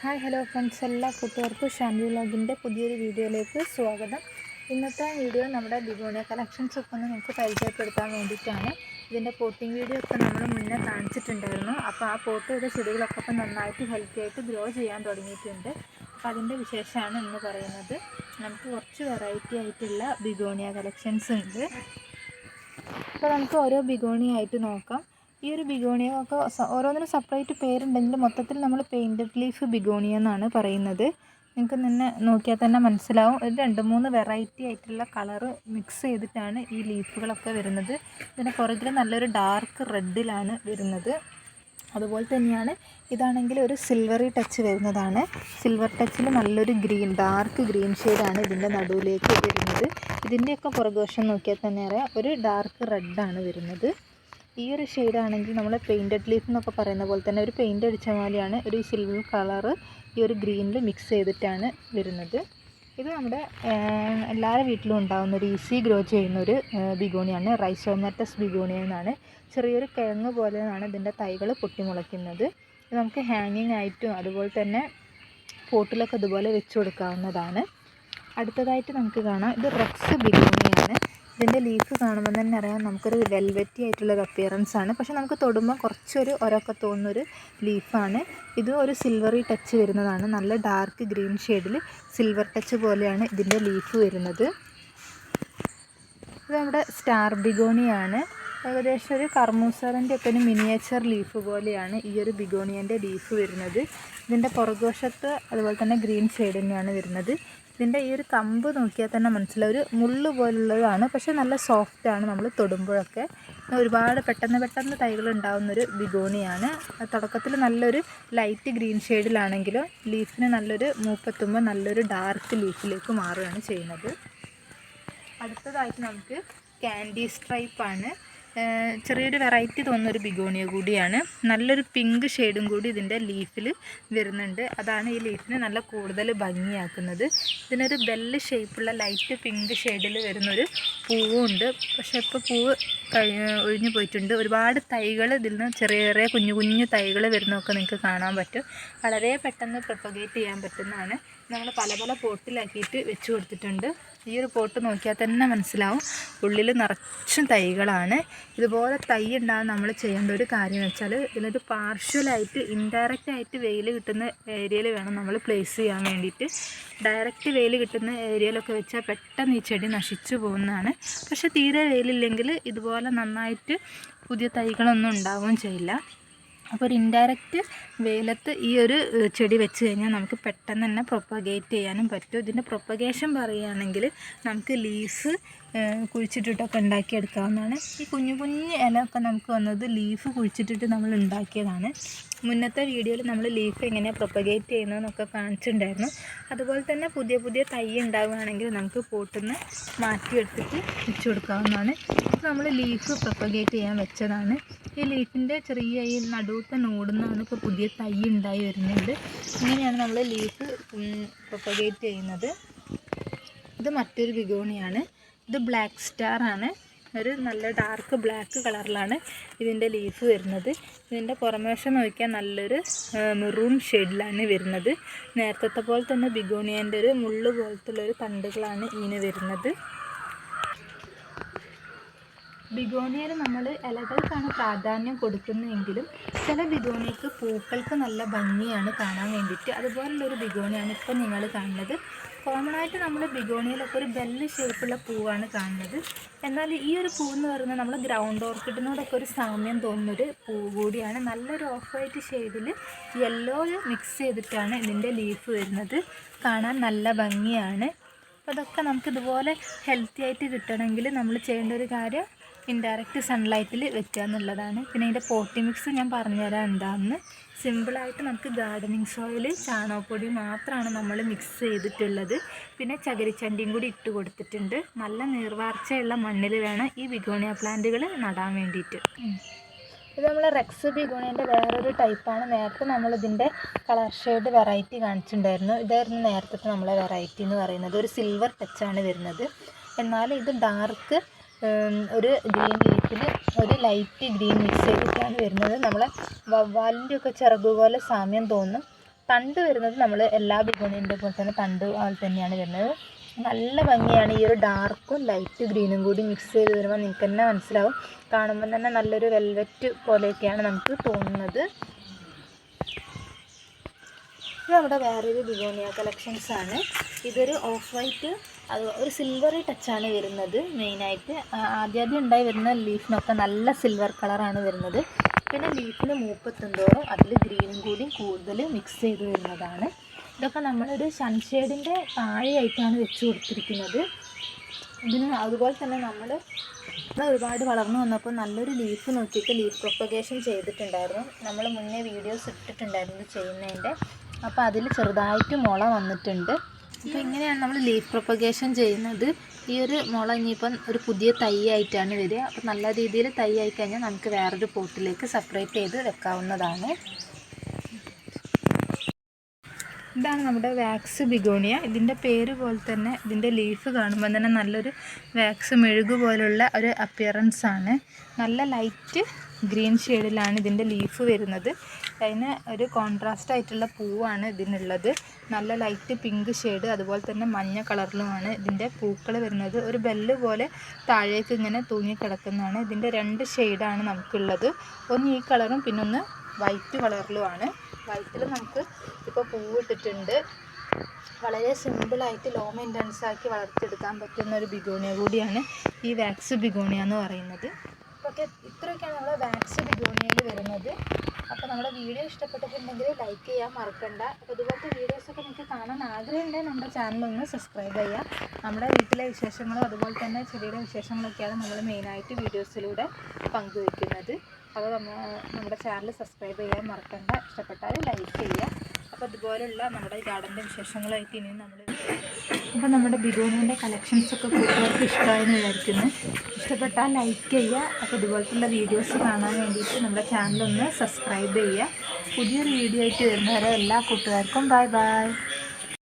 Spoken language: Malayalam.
Hi hello friends. എല്ലാ കൂട്ടുകാർക്കും ഷാൻവി വ്ളോഗിന്റെ പുതിയൊരു വീഡിയോയിലേക്ക് സ്വാഗതം. ഇന്നത്തെ വീഡിയോ നമ്മുടെ ബിഗോണിയ കളക്ഷൻസ് ഒക്കെ ഒന്ന് നിങ്ങൾക്ക് പരിചയപ്പെടുത്താൻ വേണ്ടിയിട്ടാണ്. ഇതിന്റെ പോട്ടിങ് വീഡിയോ ഒക്കെ നമ്മൾ മുന്നേ കാണിച്ചിട്ടുണ്ടായിരുന്നു. അപ്പോൾ ആ പോട്ട് ചെയ്ത ചെടികളൊക്കെ ഇപ്പം നന്നായിട്ട് ഹെൽത്തി ആയിട്ട് ഗ്രോ ചെയ്യാൻ തുടങ്ങിയിട്ടുണ്ട്. അപ്പോൾ അതിന്റെ വിശേഷമാണ് എന്ന് പറയുന്നത്. നമുക്ക് കുറച്ച് വെറൈറ്റി ആയിട്ടുള്ള ബിഗോണിയ കളക്ഷൻസ് ഉണ്ട്. അപ്പോൾ നമുക്ക് ഓരോ ബിഗോണി ആയിട്ട് നോക്കാം. ഈ ഒരു ബിഗോണിയ ഒക്കെ സ- ഓരോന്നിനും സെപ്പറേറ്റ് പേരുണ്ടെങ്കിലും മൊത്തത്തിൽ നമ്മൾ പെയിന്റഡ് ലീഫ് ബിഗോണിയ എന്നാണ് പറയുന്നത്. നിങ്ങൾക്ക് തന്നെ നോക്കിയാൽ തന്നെ മനസ്സിലാവും. ഒരു രണ്ട് മൂന്ന് വെറൈറ്റി ആയിട്ടുള്ള കളറ് മിക്സ് ചെയ്തിട്ടാണ് ഈ ലീഫുകളൊക്കെ വരുന്നത്. ഇതിന് പുറകിൽ നല്ലൊരു ഡാർക്ക് റെഡിലാണ് വരുന്നത്. അതുപോലെ തന്നെയാണ് ഇതാണെങ്കിൽ ഒരു സിൽവറി ടച്ച് വരുന്നതാണ്. സിൽവർ ടച്ചിൽ നല്ലൊരു ഗ്രീൻ ഡാർക്ക് ഗ്രീൻ ഷെയ്ഡാണ് ഇതിന്റെ നടുവിലേക്ക് വരുന്നത്. ഇതിന്റെയൊക്കെ പുറകുവശം നോക്കിയാൽ തന്നെ അറിയാം. ഒരു ഡാർക്ക് റെഡാണ് വരുന്നത്. ഈ ഒരു ഷെയ്ഡാണെങ്കിൽ നമ്മൾ പെയിന്റഡ് ലീഫ് എന്നൊക്കെ പറയുന്ന പോലെ തന്നെ ഒരു പെയിന്റ് അടിച്ച മാതിരിയാണ് ഒരു സിൽവർ കളറ് ഈ ഒരു ഗ്രീനിൽ മിക്സ് ചെയ്തിട്ടാണ് വരുന്നത്. ഇത് നമ്മുടെ എല്ലാവരുടെ വീട്ടിലും ഉണ്ടാകുന്ന ഒരു ഈസി ഗ്രോ ചെയ്യുന്ന ഒരു ബിഗോണിയാണ്. റൈസോമാറ്റസ് ബിഗോണിയ എന്നാണ്. ചെറിയൊരു കിഴങ്ങ് പോലെയാണ് ഇതിന്റെ തൈകൾ പൊട്ടിമുളയ്ക്കുന്നത്. ഇത് നമുക്ക് ഹാങ്ങിങ് ആയിട്ടും അതുപോലെ തന്നെ പോട്ടിലൊക്കെ ഇതുപോലെ വെച്ച് കൊടുക്കാവുന്നതാണ്. അടുത്തതായിട്ട് നമുക്ക് കാണാം. ഇത് റെക്സ് ബിഗോണിയാണ്. ഇതിന്റെ ലീഫ് കാണുമ്പോൾ തന്നെ അറിയാം നമുക്കൊരു വെൽവെറ്റി ആയിട്ടുള്ളൊരു അപ്പിയറൻസ് ആണ്. പക്ഷെ നമുക്ക് തൊടുമ്പോൾ കുറച്ചൊരു ഒരൊക്കെ തോന്നുന്നൊരു ലീഫാണ് ഇത് ഒരു സിൽവറി ടച്ച് വരുന്നതാണ്. നല്ല ഡാർക്ക് ഗ്രീൻ ഷെയ്ഡിൽ സിൽവർ ടച്ച് പോലെയാണ് ഇതിന്റെ ലീഫ് വരുന്നത്. ഇത് നമ്മുടെ സ്റ്റാർ ബിഗോണിയാണ് ഏകദേശം ഒരു കർമൂസറിന്റെ ഒക്കെ ഒരു മിനിയേച്ചർ ലീഫ് പോലെയാണ് ഈ ഒരു ബിഗോണിയന്റെ ലീഫ് വരുന്നത്. ഇതിന്റെ പുറകുവശത്ത് അതുപോലെ തന്നെ ഗ്രീൻ ഷെയ്ഡ് തന്നെയാണ് വരുന്നത്. ഇതിന്റെ ഈ ഒരു കമ്പ് നോക്കിയാൽ തന്നെ മനസ്സിലാവും. ഒരു മുള്ളു പോലുള്ളതാണ് പക്ഷേ നല്ല സോഫ്റ്റ് ആണ് നമ്മൾ തൊടുമ്പോഴൊക്കെ. ഒരുപാട് പെട്ടെന്ന് പെട്ടെന്ന് തൈകൾ ഉണ്ടാകുന്നൊരു ബിഗോണിയാണ്. തുടക്കത്തിൽ നല്ലൊരു ലൈറ്റ് ഗ്രീൻ ഷെയ്ഡിലാണെങ്കിലും ലീഫിന് നല്ലൊരു മൂപ്പെത്തുമ്പോൾ നല്ലൊരു ഡാർക്ക് ലീഫിലേക്ക് മാറുകയാണ് ചെയ്യുന്നത്. അടുത്തതായിട്ട് നമുക്ക് ക്യാൻഡി സ്ട്രൈപ്പാണ് ചെറിയൊരു വെറൈറ്റി തോന്നുന്ന ഒരു ബിഗോണിയ കൂടിയാണ്. നല്ലൊരു പിങ്ക് ഷെയ്ഡും കൂടി ഇതിന്റെ ലീഫിൽ വരുന്നുണ്ട്. അതാണ് ഈ ലീഫിന് നല്ല കൂടുതൽ ഭംഗിയാക്കുന്നത്. ഇതിനൊരു ബെല്ല് ഷേപ്പുള്ള ലൈറ്റ് പിങ്ക് ഷെയ്ഡിൽ വരുന്നൊരു പൂവുണ്ട്. പക്ഷേ ഇപ്പോൾ പൂവ് ഒഴിഞ്ഞു പോയിട്ടുണ്ട്. ഒരുപാട് തൈകൾ ഇതിൽ നിന്ന് ചെറിയ ചെറിയ കുഞ്ഞു കുഞ്ഞു തൈകൾ വരുന്നതൊക്കെ നിങ്ങൾക്ക് കാണാൻ പറ്റും. വളരെ പെട്ടെന്ന് പ്രൊപ്പഗേറ്റ് ചെയ്യാൻ പറ്റുന്നതാണ്. നമ്മൾ പല പല പോട്ടിലാക്കിയിട്ട് വെച്ച് കൊടുത്തിട്ടുണ്ട്. ഈ ഒരു പോട്ട് നോക്കിയാൽ തന്നെ മനസ്സിലാവും. ഉള്ളിൽ നിറച്ചും തൈകളാണ്. ഇതുപോലെ തൈ ഉണ്ടാകാൻ നമ്മൾ ചെയ്യേണ്ട ഒരു കാര്യം എന്ന് വെച്ചാൽ ഇതിനൊരു പാർഷ്യലായിട്ട് ഇൻഡയറക്റ്റ് ആയിട്ട് വെയിൽ കിട്ടുന്ന ഏരിയയിൽ വേണം നമ്മൾ പ്ലേസ് ചെയ്യാൻ വേണ്ടിയിട്ട്. ഡയറക്റ്റ് വെയിൽ കിട്ടുന്ന ഏരിയയിലൊക്കെ വെച്ചാൽ പെട്ടെന്ന് ഈ ചെടി നശിച്ചു പോകുന്നതാണ്. പക്ഷേ തീരെ വെയിലില്ലെങ്കിൽ ഇതുപോലെ നന്നായിട്ട് പുതിയ തൈകളൊന്നും ഉണ്ടാവുകയും ചെയ്യില്ല. അപ്പോൾ ഒരു ഇൻഡയറക്റ്റ് വെയിലത്ത് ഈ ഒരു ചെടി വെച്ച് കഴിഞ്ഞാൽ നമുക്ക് പെട്ടെന്ന് തന്നെ പ്രൊപ്പഗേറ്റ് ചെയ്യാനും പറ്റും. ഇതിന്റെ പ്രൊപ്പഗേഷൻ പറയുകയാണെങ്കിൽ നമുക്ക് ലീഫ് കുഴിച്ചിട്ടിട്ടൊക്കെ ഉണ്ടാക്കിയെടുക്കാവുന്നതാണ്. ഈ കുഞ്ഞു കുഞ്ഞു ഇല ഒക്കെ നമുക്ക് വന്നത് ലീഫ് കുഴിച്ചിട്ടിട്ട് നമ്മൾ ഉണ്ടാക്കിയതാണ്. മുന്നത്തെ വീഡിയോയിൽ നമ്മൾ ലീഫ് എങ്ങനെയാണ് പ്രൊപ്പഗേറ്റ് ചെയ്യുന്നതെന്നൊക്കെ കാണിച്ചിട്ടുണ്ടായിരുന്നു. അതുപോലെ തന്നെ പുതിയ പുതിയ തൈ ഉണ്ടാവുകയാണെങ്കിൽ നമുക്ക് പോട്ടിൽ നിന്ന് മാറ്റിയെടുത്തിട്ട് വെച്ചു കൊടുക്കാവുന്നതാണ്. നമ്മൾ ലീഫ് പ്രൊപ്പഗേറ്റ് ചെയ്യാൻ വെച്ചതാണ്. ഈ ലീഫിന്റെ ചെറിയ ഈ നടുവത്തെ നോടുന്നാണ് ഇപ്പോൾ പുതിയ തൈ ഉണ്ടായി വരുന്നുണ്ട്. ഇങ്ങനെയാണ് നമ്മൾ ലീഫ് പ്രൊപ്പഗേറ്റ് ചെയ്യുന്നത്. ഇത് മറ്റൊരു ബിഗോണിയാണ്. ഇത് ബ്ലാക്ക് സ്റ്റാർ ആണ്. ഒരു നല്ല ഡാർക്ക് ബ്ലാക്ക് കളറിലാണ് ഇതിന്റെ ലീഫ് വരുന്നത്. ഇതിന്റെ പുറമേശം നോക്കിയാൽ നല്ലൊരു മെറൂൺ ഷെയ്ഡിലാണ് വരുന്നത്. നേരത്തെ പോലെ തന്നെ ബിഗോണിയന്റെ ഒരു മുള്ളു പോലത്തുള്ളൊരു തണ്ടുകളാണ് ഇതിന് വരുന്നത്. ബിഗോണിയയിൽ നമ്മൾ ഇലകൾക്കാണ് പ്രാധാന്യം കൊടുക്കുന്നതെങ്കിലും ചില ബിഗോണിയക്ക് പൂക്കൾക്ക് നല്ല ഭംഗിയാണ് കാണാൻ വേണ്ടിയിട്ട്. അതുപോലുള്ളൊരു ബിഗോണിയാണ് ഇപ്പം നിങ്ങൾ കാണുന്നത്. കോമൺ ആയിട്ട് നമ്മൾ ബിഗോണിയയിലൊക്കെ ഒരു ബെല്ല് ഷേപ്പുള്ള പൂവാണ് കാണുന്നത്. എന്നാൽ ഈ ഒരു പൂ എന്ന് പറയുന്നത് നമ്മൾ ഗ്രൗണ്ട് ഓർക്കിഡിനോടൊക്കെ ഒരു സാമ്യം തോന്നുന്നൊരു പൂ കൂടിയാണ്. നല്ലൊരു ഓഫ് വൈറ്റ് ഷെയ്ഡിൽ യെല്ലോ മിക്സ് ചെയ്തിട്ടാണ് ഇതിന്റെ ലീഫ് വരുന്നത്. കാണാൻ നല്ല ഭംഗിയാണ്. അപ്പോൾ അതൊക്കെ നമുക്ക് ഇതുപോലെ ഹെൽത്തി ആയിട്ട് കിട്ടണമെങ്കിൽ നമ്മൾ ചെയ്യേണ്ട ഒരു കാര്യം ഇൻഡയറക്റ്റ് സൺലൈറ്റിൽ വെക്കുക എന്നുള്ളതാണ്. പിന്നെ ഇതിന്റെ പോട്ടി മിക്സ് ഞാൻ പറഞ്ഞുതരാം എന്താണെന്ന് സിമ്പിളായിട്ട് നമുക്ക് ഗാർഡനിങ് സോയിൽ ചാണകപ്പൊടി മാത്രമാണ് നമ്മൾ മിക്സ് ചെയ്തിട്ടുള്ളത്. പിന്നെ ചകിരിച്ചണ്ടിയും കൂടി ഇട്ട് കൊടുത്തിട്ടുണ്ട്. നല്ല നീർവാർച്ചയുള്ള മണ്ണിൽ വേണം ഈ ബിഗോണിയ പ്ലാന്റുകൾ നടാൻ വേണ്ടിയിട്ട്. ഇത് നമ്മൾ റെക്സ് ബിഗോണിയന്റെ വേറൊരു ടൈപ്പാണ് നേരത്തെ നമ്മളിതിന്റെ കളർ ഷെയ്ഡ് വെറൈറ്റി കാണിച്ചിട്ടുണ്ടായിരുന്നു. ഇതായിരുന്നു നേരത്തെ നമ്മളെ വെറൈറ്റി എന്ന് പറയുന്നത്. ഒരു സിൽവർ ടച്ചാണ് വരുന്നത്. എന്നാൽ ഇത് ഡാർക്ക് ഒരു ഗ്രീൻ ലീഫിൽ ഒരു ലൈറ്റ് ഗ്രീൻ മിക്സ് ചെയ്തിട്ടാണ് വരുന്നത്. നമ്മളെ വവ്വാലിന്റെ ഒക്കെ ചിറക് പോലെ സാമ്യം തോന്നും. തണ്ട് വരുന്നത് നമ്മൾ എല്ലാ ബിഗോണിന്റെ പോലെ തന്നെ തണ്ട് പോലെ തന്നെയാണ് വരുന്നത്. നല്ല ഭംഗിയാണ്. ഈ ഒരു ഡാർക്കും ലൈറ്റ് ഗ്രീനും കൂടി മിക്സ് ചെയ്ത് വരുമ്പോൾ നിങ്ങൾക്ക് തന്നെ മനസ്സിലാവും. കാണുമ്പോൾ തന്നെ നല്ലൊരു വെൽവെറ്റ് പോലെയൊക്കെയാണ് നമുക്ക് തോന്നുന്നത്. ഇത് നമ്മുടെ വേറൊരു ബിഗോണിയ കളക്ഷൻസ് ആണ് ഇതൊരു ഓഫ് വൈറ്റ് അത് ഒരു സിൽവറി ടച്ചാണ് വരുന്നത് മെയിനായിട്ട് ആദ്യാദ്യം ഉണ്ടായി വരുന്ന ലീഫിനൊക്കെ നല്ല സിൽവർ കളറാണ് വരുന്നത്. പിന്നെ ലീഫിന് മൂപ്പത്തുന്തോറും അതിൽ ഗ്രീനും കൂടി കൂടുതൽ മിക്സ് ചെയ്ത് വരുന്നതാണ്. ഇതൊക്കെ നമ്മളൊരു സൺഷെയ്ഡിന്റെ താഴെയായിട്ടാണ് വെച്ച് കൊടുത്തിരിക്കുന്നത്. ഇതിന് അതുപോലെ തന്നെ നമ്മൾ ഒരുപാട് വളർന്നു വന്നപ്പോൾ നല്ലൊരു ലീഫ് നോക്കിയിട്ട് ലീഫ് പ്രൊപ്പഗേഷൻ ചെയ്തിട്ടുണ്ടായിരുന്നു. നമ്മൾ മുന്നേ വീഡിയോസ് ഇട്ടിട്ടുണ്ടായിരുന്നു ചെയ്യുന്നതിന്റെ. അപ്പോൾ അതിൽ ചെറുതായിട്ട് മുള വന്നിട്ടുണ്ട്. അപ്പോൾ ഇങ്ങനെയാണ് നമ്മൾ ലീഫ് പ്രൊപ്പഗേഷൻ ചെയ്യുന്നത്. ഈ ഒരു മുള ഇനിയിപ്പം ഒരു പുതിയ തൈ ആയിട്ടാണ് വരിക. അപ്പോൾ നല്ല രീതിയിൽ തൈ ആയിക്കഴിഞ്ഞാൽ നമുക്ക് വേറൊരു പോട്ടിലേക്ക് സെപ്പറേറ്റ് ചെയ്ത് വെക്കാവുന്നതാണ്. ഇതാണ് നമ്മുടെ വാക്സ് ബിഗോണിയ. ഇതിന്റെ പേര് പോലെ തന്നെ ഇതിന്റെ ലീഫ് കാണുമ്പോൾ തന്നെ നല്ലൊരു വാക്സ് മെഴുകു പോലുള്ള ഒരു അപ്പിയറൻസ് ആണ്. നല്ല ലൈറ്റ് ഗ്രീൻ ഷെയ്ഡിലാണ് ഇതിന്റെ ലീഫ് വരുന്നത്. അതിന് ഒരു കോൺട്രാസ്റ്റ് ആയിട്ടുള്ള പൂവാണ് ഇതിനുള്ളത്. നല്ല ലൈറ്റ് പിങ്ക് ഷെയ്ഡ് അതുപോലെ തന്നെ മഞ്ഞ കളറിലുമാണ് ഇതിന്റെ പൂക്കൾ വരുന്നത്. ഒരു ബെല്ല് പോലെ താഴേക്ക് ഇങ്ങനെ തൂങ്ങി കിടക്കുന്നതാണ്. ഇതിന്റെ രണ്ട് ഷെയ്ഡാണ് നമുക്കുള്ളത്. ഒന്ന് ഈ കളറും പിന്നൊന്ന് വൈറ്റ് കളറിലുമാണ് വൈറ്റിൽ നമുക്ക് ഇപ്പോൾ പൂവിട്ടിട്ടുണ്ട്. വളരെ സിമ്പിളായിട്ട് ലോ മെയിന്റനൻസ് ആക്കി വളർത്തിയെടുക്കാൻ പറ്റുന്ന ഒരു ബിഗോണിയ കൂടിയാണ് ഈ വാക്സ് ബിഗോണിയ എന്ന് പറയുന്നത്. ഓക്കെ ഇത്രയൊക്കെയാണ് നമ്മൾ വാക്സ് ബിഗോണിയയിൽ വരുന്നത്. അപ്പോൾ നമ്മുടെ വീഡിയോ ഇഷ്ടപ്പെട്ടിട്ടുണ്ടെങ്കിൽ ലൈക്ക് ചെയ്യാൻ മറക്കണ്ട. അപ്പോൾ ഇതുപോലത്തെ വീഡിയോസൊക്കെ നിങ്ങൾക്ക് കാണാൻ ആഗ്രഹമുണ്ടെങ്കിൽ നമ്മുടെ ചാനലൊന്ന് സബ്സ്ക്രൈബ് ചെയ്യുക. നമ്മുടെ വീട്ടിലെ വിശേഷങ്ങളും അതുപോലെ തന്നെ ചെടിയുടെ വിശേഷങ്ങളൊക്കെയാണ് നമ്മൾ മെയിനായിട്ട് വീഡിയോസിലൂടെ പങ്കുവയ്ക്കുന്നത്. അപ്പോൾ നമ്മ നമ്മുടെ ചാനൽ സബ്സ്ക്രൈബ് ചെയ്യാൻ മറക്കണ്ട. ഇഷ്ടപ്പെട്ടാൽ ലൈക്ക് ചെയ്യുക. അപ്പോൾ ഇതുപോലെയുള്ള നമ്മുടെ ഗാർഡന്റെ വിശേഷങ്ങളായിട്ട് ഇനി നമ്മൾ അപ്പോൾ നമ്മുടെ ബിഗോണിന്റെ കളക്ഷൻസൊക്കെ കൂട്ടുകാർക്ക് ഇഷ്ടമായെന്ന് വിചാരിക്കുന്നു. ഇഷ്ടപ്പെട്ടാൽ ലൈക്ക് ചെയ്യുക. അപ്പോൾ ഇതുപോലത്തുള്ള വീഡിയോസ് കാണാൻ വേണ്ടിയിട്ട് നമ്മുടെ ചാനലൊന്ന് സബ്സ്ക്രൈബ് ചെയ്യുക. പുതിയൊരു വീഡിയോ ആയിട്ട് വരുന്നവരെ എല്ലാ കൂട്ടുകാർക്കും ബൈ ബൈ